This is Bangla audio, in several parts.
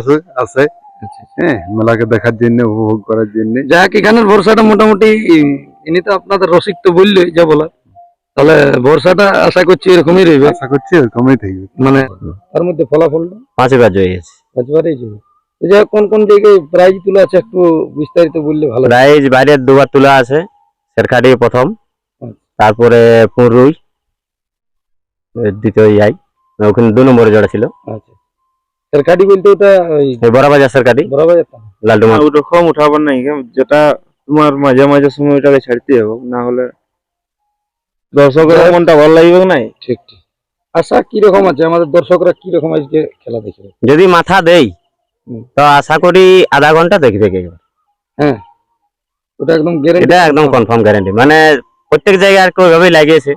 আছে আছে। হ্যাঁ মেলাকে দেখার জন্য উপভোগ করার জন্য। যাক এখানের ভরসাটা মোটামুটি ইনি তো আপনাদের রসিক তো বললোই যা বলার। তাহলে ভরসাটা আশা করছি এরকমই রইবে। আশা করছি এরকমই থাকবে। মানে তার মধ্যে ফলাফলটা? পাঁচবার জয়ী হয়েছে। পাঁচবারই যাবে যাই হোক কোন কোন জায়গায় প্রাইজ তুলে আছে একটু বিস্তারিত বললে ভালো হয়। প্রাইজ বাইরের দুবার তোলা আছে শেরখাটি প্রথম তারপরে পুরুই দ্বিতীয় ইয়াই ওখানে দু নম্বরে জড়া ছিল। আচ্ছা। সরকারি বলতে ওটা বরাবর যেতাম লালটু মা ওরকম উঠাবার নাই যেটা তোমার মাঝে মাঝে সময় ওটাকে ছাড়তে হবে না হলে দর্শকের মনটা ভালো লাগবে নাই? ঠিক ঠিক। আশা কীরকম আছে? আমাদের দর্শকরা কীরকম আজকে খেলা দেখবে যদি মাথা দেই। তো আশা করি আধা ঘণ্টা দেখবে কে হ্যাঁ। ওটা একদম গ্যারেন্টি এটা একদম কনফার্ম গ্যারান্টি মানে প্রত্যেক জায়গায় আর কি ওইভাবেই লাগিয়েছে।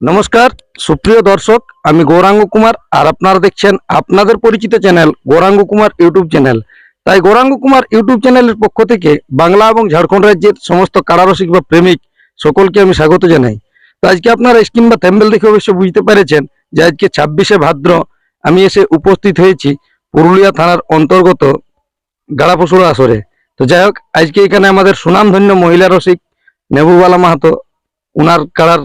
নমস্কার, সুপ্রিয় দর্শক, আমি গৌরাঙ্গ কুমার আর আপনারা দেখছেন আপনাদের পরিচিত channel Gouranga Kumar YouTube channel. তাই গৌরাঙ্গ কুমার ইউটিউব চ্যানেলের পক্ষ থেকে বাংলা এবং ঝাড়খণ্ড রাজ্যের সমস্ত কারারসিক বা প্রেমিক সকলকে আমি স্বাগত জানাই। তো আজকে আপনারা স্ক্রিন বা থ্যাম্বেল দেখে অবশ্য বুঝতে পেরেছেন যে আজকে ছাব্বিশে ভাদ্র আমি এসে উপস্থিত হয়েছি পুরুলিয়া থানার অন্তর্গত গাড়াপশুরা আসরে। তো যাই হোক, আজকে এখানে আমাদের সুনামধন্য মহিলা রসিক, নেবুবালা মাহাতো উনার কারার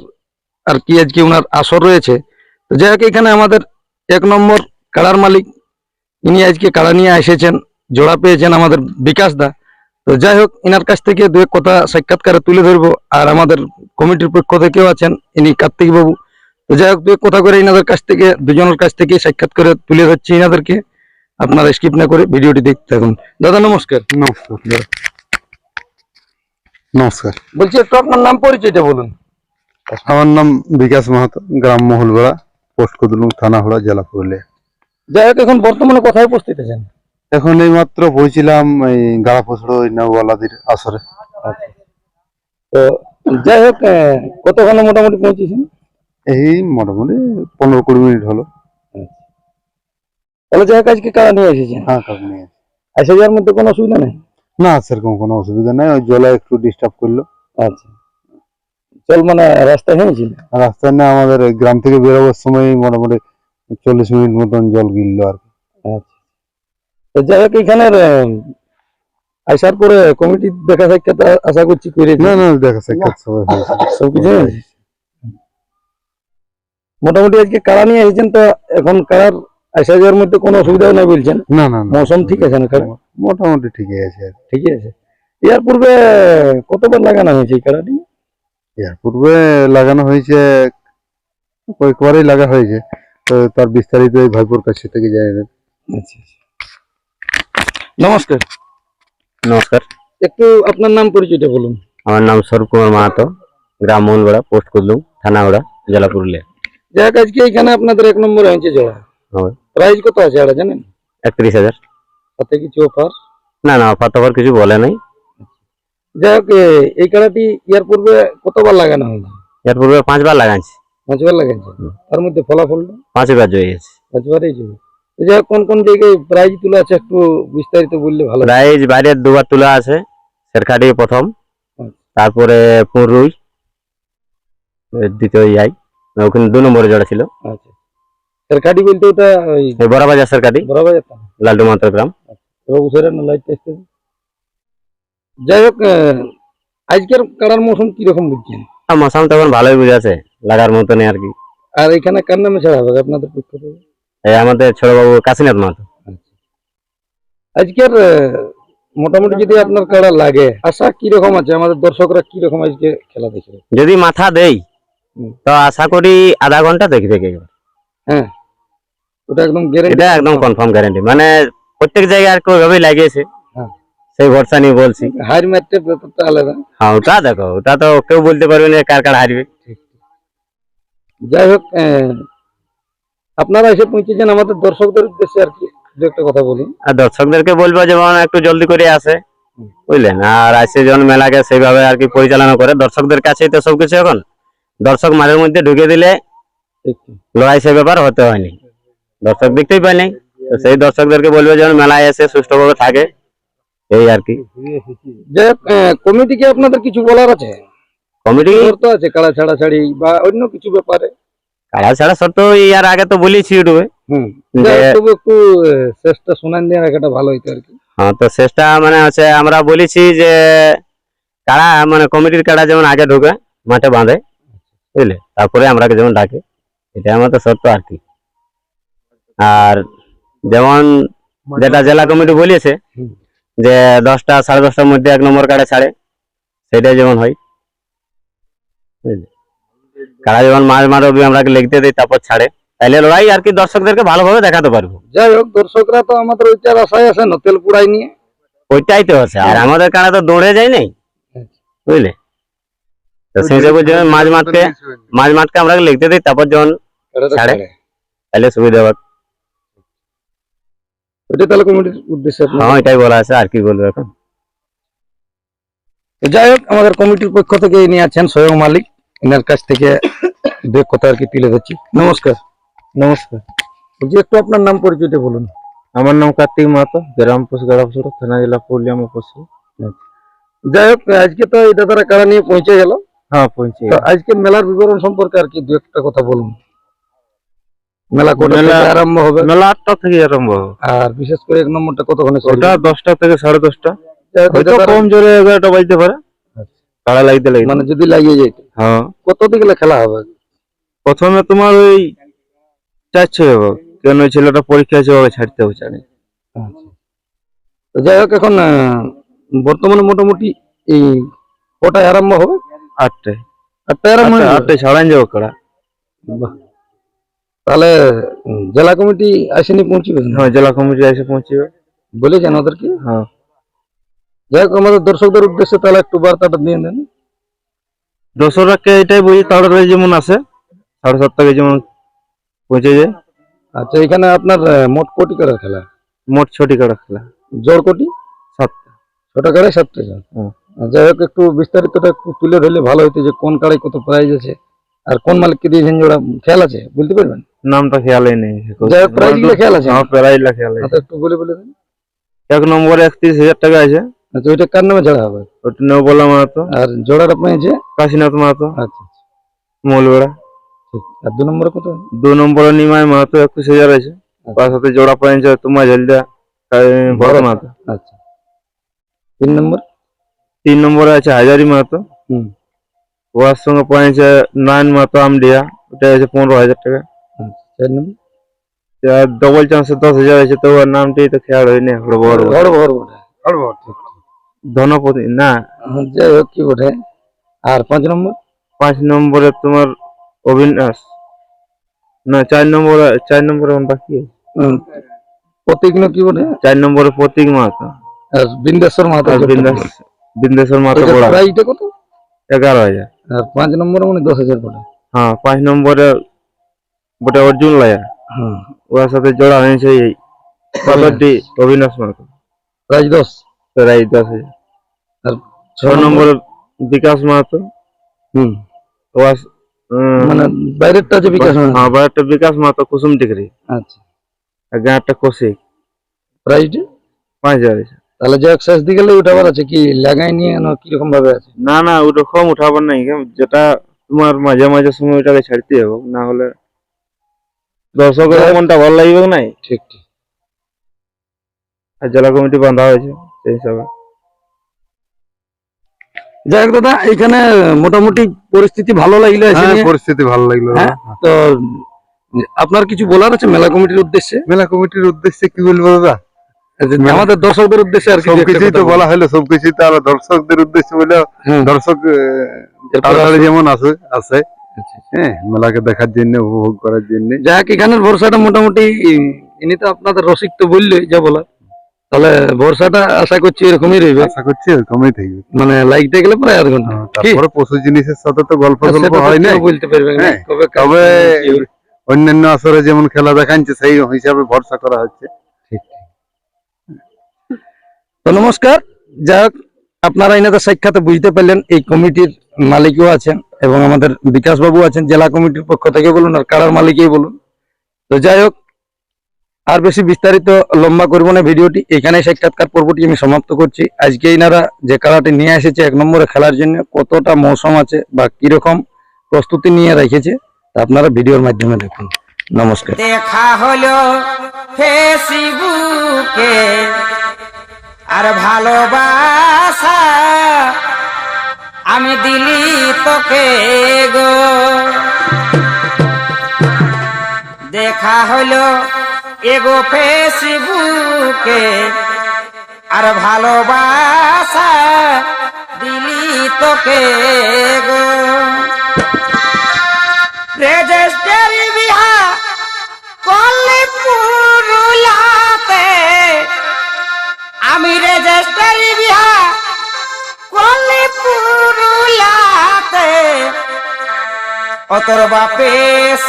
আর কি আজকে উনার আসর রয়েছে। তো যাই হোক এখানে আমাদের এক নম্বর কাড়ার মালিক ইনি আজকে কাড়া নিয়ে এসেছেন জোড়া পেয়েছেন আমাদের বিকাশ দা। তো যাই হোক ইনার কাছ থেকে দু এক কথা সাক্ষাৎকারে তুলে ধরবো আর আমাদের কমিটির পক্ষ থেকেও আছেন ইনি কার্তিক বাবু তো যাই হোক দু এক কথা করে ইনাদের কাছ থেকে দুজনের কাছ থেকে সাক্ষাৎ করে তুলে ধরছি ইনাদেরকে। আপনারা স্কিপ না করে ভিডিওটি দেখতে থাকুন। দাদা নমস্কার। নমস্কার নমস্কার। বলছি একটু আপনার নাম পরিচয়টা বলুন। আমার নাম বিকাশ মাহাতো গ্রাম মহুলবেড়া পোস্ট কদলুং থানা হড়া জেলা পুরুলিয়া। যাই হোক এখন বর্তমানে কোথায় উপস্থিত আছেন? এখন এই মাত্র পৌঁছিলাম এই গাড়া পছড়ো নৌওয়ালাদের আসরে। তো যাই হোক কতক্ষণে মোটামুটি পৌঁছেছেন? এই মোটামুটি পনেরো কুড়ি মিনিট হলো। তাহলে যাই হোক আজকে কারা নিয়ে এসেছেন? হ্যাঁ কাকু নিয়ে। আসা যাওয়ার মধ্যে কোনো অসুবিধা নেই? না সেরকম কোনো অসুবিধা নেই ওই জলে একটু ডিস্টার্ব করল। আচ্ছা। চল মানে রাস্তা হয়েছিল আর রাস্তায় না আমাদের গ্রাম থেকে বেরোবার সময় মোটামুটি চল্লিশ মিনিট মতন জল গিললো আর কি। আচ্ছা। যাই হোক এখানের আসার পরে কমিটি দেখা সাক্ষাৎ আশা করছি করে না না দেখা সাক্ষাৎ সবাই সব কিছু মোটামুটি আজকে কারা নিয়ে এসেছেন তো এখন কারার আসা যাওয়ার মধ্যে কোনো অসুবিধা নাই বলছেন? না না মৌসুম ঠিক আছে না মোটামুটি ঠিকই আছে। ঠিকই আছে। ইয়ার পূর্বে কতবার লাগানো হয়েছে এই কারাটি? এর পূর্বে লাগানো হয়েছে কয়েকবারই লাগা হয়েছে তো তার বিস্তারিত এই ভাইপোর কাছে থেকে জানি না আচ্ছা আচ্ছা। নমস্কার। নমস্কার। একটু আপনার নাম পরিচয়টা বলুন। আমার নাম স্বরূপ কুমার মাহাতো গ্রাম মোহনগড়া পোস্ট কুদলুম থানাগড়া জেলা পুরুলিয়া। যাই হোক আজকে এখানে আপনাদের এক নম্বর হয়েছে জোড়া হয়। প্রাইস কত আছে এটা জানেন? একত্রিশ হাজার। তাতে কিছু অফার না না অফার টফার কিছু বলে নাই। যাই হোক এই কাড়াটি ইয়ার পূর্বে কতবার লাগানো হয়েছে এর পূর্বে পাঁচবার লাগাইছি। পাঁচবার লাগাইছে? তার মধ্যে ফলাফলটা পাঁচবার জয়ী হয়েছে। পাঁচবারই তো যাই হোক কোন কোন জায়গায় প্রাইজ তুলে আছে একটু বিস্তারিত বললে ভালো প্রাইজ বাইরের দুবার তোলা আছে প্রথম আচ্ছা। তারপরে পুরুই দ্বিতীয় ইয়াই ওখানে দু নম্বরে জড়া ছিল। আচ্ছা। সরকারি বলতে ওটা বড়বাজার লালটু মাত্র গ্রাম। বাবু স্যারের লাইট টেস্ট যাই হোক আজকের কাড়ার মৌসুম কীরকম বুঝছেন মশাম তখন ভালোই বুঝাছে লাগার মতনই আর কি। আর এখানে কার নামে ছাড়া হবে আপনাদের পক্ষ থেকে? এই আমাদের ছোটবাবু কাশীনাথ মাহাতো। আজকের মোটামুটি যদি আপনার কাড়া লাগে আশা কীরকম আছে? আমাদের দর্শকরা কীরকম আজকে খেলা দেখবে যদি মাথা দেই। তো আশা করি আধা ঘণ্টা দেখবে কে হ্যাঁ। ওটা একদম গ্যারেন্টি এটা একদম কনফার্ম গ্যারেন্টি মানে প্রত্যেক জায়গায় আর কি ওইভাবেই লাগিয়েছে। সেই ভরসা নিয়ে বলছি। হার ম্যাচটা ব্যাপারটা আলাদা। হ্যাঁ ওটা দেখো ওটা তো কেউ বলতে পারবে না কার কার হারবে। যাই হোক আপনারা এসে পৌঁছেছেন আমাদের দর্শকদের উদ্দেশ্যে আর কি দু একটা কথা বলি। আর দর্শকদেরকে বলব যেমন একটু জলদি করে আসে বুঝলেন? আর আসে যখন মেলাকে সেইভাবে আর কি পরিচালনা করে। দর্শকদের কাছেই তো সবকিছু এখন। দর্শক মাঝের মধ্যে ঢুকে দিলে। লড়াই সে ব্যাপার হতে হয়নি। দর্শক দেখতেই পাইনি। সেই দর্শকদেরকে বলবে যেন মেলায় এসে সুষ্ঠুভাবে থাকে। এই আর কি। যে কমিটিকে আপনাদের কিছু বলার আছে? কমিটি শর্ত আছে কাড়া ছাড়া ছাড়ি বা অন্য কিছু ব্যাপারে। কাড়া ছাড়া শর্ত ইয়ার আগে তো বলেছি হুম। তবু একটু শেষটা শোনান দিয়ে রাখাটা ভালো হইতো আর কি। হ্যাঁ তো শেষটা মানে আছে আমরা বলেছি যে কাড়া মানে কমিটির কাড়া যেমন আগে ঢুকে মাঠে বাঁধে বুঝলে? তারপরে আমরাকে যেমন ডাকে এটা আমাদের শর্ত আর কি। আর যেমন যেটা জেলা কমিটি বলেছে। যে দশটা সাড়ে দশটার মধ্যে এক নম্বর কাড়া ছাড়ে। সেটাই যেমন হয়। কাড়া যেমন মাঝ মাঠ অব্দি আমরাকে লিখতে দিই তারপর ছাড়ে। তাইলে লড়াই আর কি দর্শকদেরকে ভালোভাবে দেখাতে পারব। যাই হোক দর্শকরা তো আমাদের ওইটার আশায় আছে না তেল পুড়াই নিয়ে। ওইটাই তো আছে। আর আমাদের কারা তো দৌড়ে যায় নাই? বুঝলে? তো সেই হিসাবে যেমন মাঝ মাঠকে মাঝ মাঠকে আমরা লিখতে দিই তারপর যখন। ছাড়ে। তাহলে সুবিধা হবে। ওইটা তাহলে কমিটির উদ্দেশ্যে হ্যাঁ এটাই বলা আছে আর কি বলব এখন? যাই হোক আমাদের কমিটির পক্ষ থেকে ইনি আছেন স্বয়ং মালিক। এনার কাছ থেকে দু কথা আর কি তুলে ধরছি। নমস্কার। নমস্কার। বলছি একটু আপনার নাম পরিচয়টা বলুন। আমার নাম কার্তিক মাহাতো গ্রাম পোস্ট গাড়াপুর থানা জেলা পুরুলিয়া আমার যাই হোক আজকে তো এটা তারা কারা নিয়ে পৌঁছে গেল? হ্যাঁ পৌঁছে আজকে মেলার বিবরণ সম্পর্কে আর কি দু একটা কথা বলুন। মেলা আরম্ভ হবে? মেলা আটটা থেকে আরম্ভ হবে। আর বিশেষ করে এক নম্বরটা কতক্ষণে ওটা দশটা থেকে সাড়ে দশটা। হয়তো কম জোরে এগারোটা বাজতে পারে। কাড়া লাগতে লাগতে। মানে যদি লাগিয়ে যায় হ্যাঁ। কত দিকে খেলা হবে? প্রথমে তোমার ওই চাচ্ছে হবে। কেন ওই ছেলেটা পরীক্ষা আছে ওকে ছাড়তে হবে জানি তো যাই হোক এখন বর্তমানে মোটামুটি এই কটায় আরম্ভ হবে? আটটায়। আটটায় আরম্ভ? আটটায় ছাড়ান যাব কাড়া। বাহ। তাহলে জেলা কমিটি আসেনি পৌঁছবে? হ্যাঁ জেলা কমিটি এসে পৌঁছিবে। বলেছেন ওদেরকে? হ্যাঁ। যাই হোক আমাদের দর্শকদের উদ্দেশ্যে তাহলে একটু বার্তাটা দিয়ে দেন। দশরাকে এটাই বুঝি তাড়াতাড়ি যেমন আসে সাড়ে সাতটাকে যেমন পৌঁছে যায়। আচ্ছা এখানে আপনার মোট কোটি কাটার খেলা? মোট ছটি কাড়া খেলা। জোর কোটি? সাতটা। ছোট কাড়ায় সাতটা জন। যাই হোক একটু বিস্তারিতটা একটু তুলে ধরলে ভালো হতো যে কোন কাড়ায় কত প্রাইজ আছে। আর কোন মালিককে দিয়েছেন ওরা খেয়াল আছে? বলতে পারবেন? নামটা খেয়ালই নেই। যাই হোক প্রাইজগুলো খেয়াল আছে। হ্যাঁ প্রাইজটা খেয়াল আছে। আচ্ছা, একটু বলে বলে দেন। এক নম্বরে একত্রিশ হাজার টাকা আছে। আচ্ছা ওইটা কার নামে ছাড়া হবে? ওটা নেও বলা মাহাতো। আর জোড়াটা পেয়েছে কাশীনাথ মাহাতো। আচ্ছা মৌলবেড়া আর দু নম্বরে কত? দু নম্বরে নিমাই মাহাতো একুশ হাজার আছে। তার সাথে জোড়া পয়েন্ট তোমার ঝালদা ভরত মাহাতো। আচ্ছা। তিন নম্বর? তিন নম্বরে আছে হাজারি মাহাতো। হুম। ওর সঙ্গে পয়েন্ট আছে নয়ন মাহাতো আমডিয়া ওটা আছে পনেরো হাজার টাকা। আচ্ছা, চার নম্বর আর ডবল চান্সে দশ হাজার আছে তো ওর নামটাই তো খেয়াল হয়নি বড় বড় বড় বড় বড় বড় বড় ঠিক। ধনপতি না। হুম, যাই হোক কি বটে? আর পাঁচ নম্বর? পাঁচ নম্বরে তোমার অবিনাশ। না চার নম্বরে চার নম্বরে আমার বাকি আছে। হুম, প্রতীক কি বটে? চার নম্বরে প্রতীক মাহাতো। আর বিন্দেশ্বর মাথা আর বিন্দাস বিন্দেশ্বর মাহাতো বড়। প্রাইসটা কত? এগারো হাজার। আর পাঁচ নম্বরে মানে দশ হাজার পড়ে হ্যাঁ পাঁচ নম্বরে ওটা অর্জুন লায়া। হুম ওর সাথে জোড়া হয়েছে এই কলরটি অবিনাশ মাহাতো প্রাইস দশ প্রায় দশ হাজার আর ছ নম্বরে বিকাশ মাহাতো। হুম। ওর মানে বাইরেরটা আছে বিকাশ। হ্যাঁ একটা বিকাশ মাহাতো কুসুম টিকরি। আচ্ছা। আর গাঁটটা কৌশিক। প্রাইসটা পাঁচ হাজার। তাহলে যাই হোক শেষ দিকে গেলে ওটা আছে কি? লাগাই নিয়ে না কীরকম ভাবে আছে? না না ওরকম উঠাবার নাই। যেটা তোমার মাঝে মাঝে সময় ওটাকে ছাড়তে হবে না হলে দর্শকের মনটা ভালো লাগবে নাই? ঠিক ঠিক। আর জেলা কমিটি বাঁধা হয়েছে সেই হিসাবে। যাই হোক দাদা এখানে মোটামুটি পরিস্থিতি ভালো লাগলে হ্যাঁ। পরিস্থিতি ভালো লাগল। হ্যাঁ? তো আপনার কিছু বলার আছে মেলা কমিটির উদ্দেশ্যে? মেলা কমিটির উদ্দেশ্যে কি বলব দাদা? আমাদের দর্শকদের উদ্দেশ্যে আর সবকিছুই তো বলা হলো সবকিছুই তো আর দর্শকদের উদ্দেশ্যে বলে। দর্শক তাড়াতাড়ি যেমন আসে আসে আচ্ছা, হ্যাঁ মেলাকে দেখার জন্য উপভোগ করার জন্য। এখানের ভরসাটা মোটামুটি ইনি তো আপনাদের রসিক তো বললোই যা বলা তাহলে ভরসাটা আশা করছি এরকমই রইবে। আশা করছি এরকমই থাকবে। মানে লাইটে গেলে প্রায় আধ ঘণ্টা। হ্যাঁ, তারপরে পশু জিনিসের সাথে তো গল্প গল্প হয় না বলতে পারবে হ্যাঁ, তবে অন্যান্য আসরে যেমন খেলা দেখাচ্ছে সেই হিসাবে ভরসা করা হচ্ছে। তো নমস্কার, যাই হোক, আপনারা এনাদের সাক্ষাতে বুঝতে পারলেন, এই কমিটির মালিকও আছেন এবং আমাদের বিকাশ বাবু আছেন, জেলা কমিটির পক্ষ থেকে বলুন আর কারার মালিকই বলুন। তো যাই হোক, আর বেশি বিস্তারিত লম্বা করব না ভিডিওটি এখানে সাক্ষাৎকার পর্বটি আমি সমাপ্ত করছি। আজকে এনারা যে খেলাটি নিয়ে এসেছে এক নম্বরে খেলার জন্য, কতটা মৌসুম আছে বা কীরকম প্রস্তুতি নিয়ে রেখেছে, তা আপনারা ভিডিওর মাধ্যমে দেখুন। নমস্কার। দেখা হলো ফেসবুকে। আর ভালোবাসা আমি দিলি তোকে গো। দেখা হলো এগো ফেসবুকে, আর ভালোবাসা দিলি তোকে গো। রেজিস্টারি অতর বাপে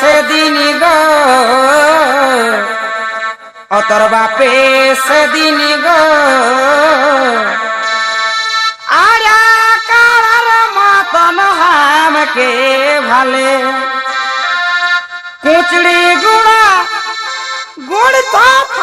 সেদিন গ। অতর বাপে সেদিন গ। আর হামকে ভালে। কুচড়ি গুড়া, গুড় তো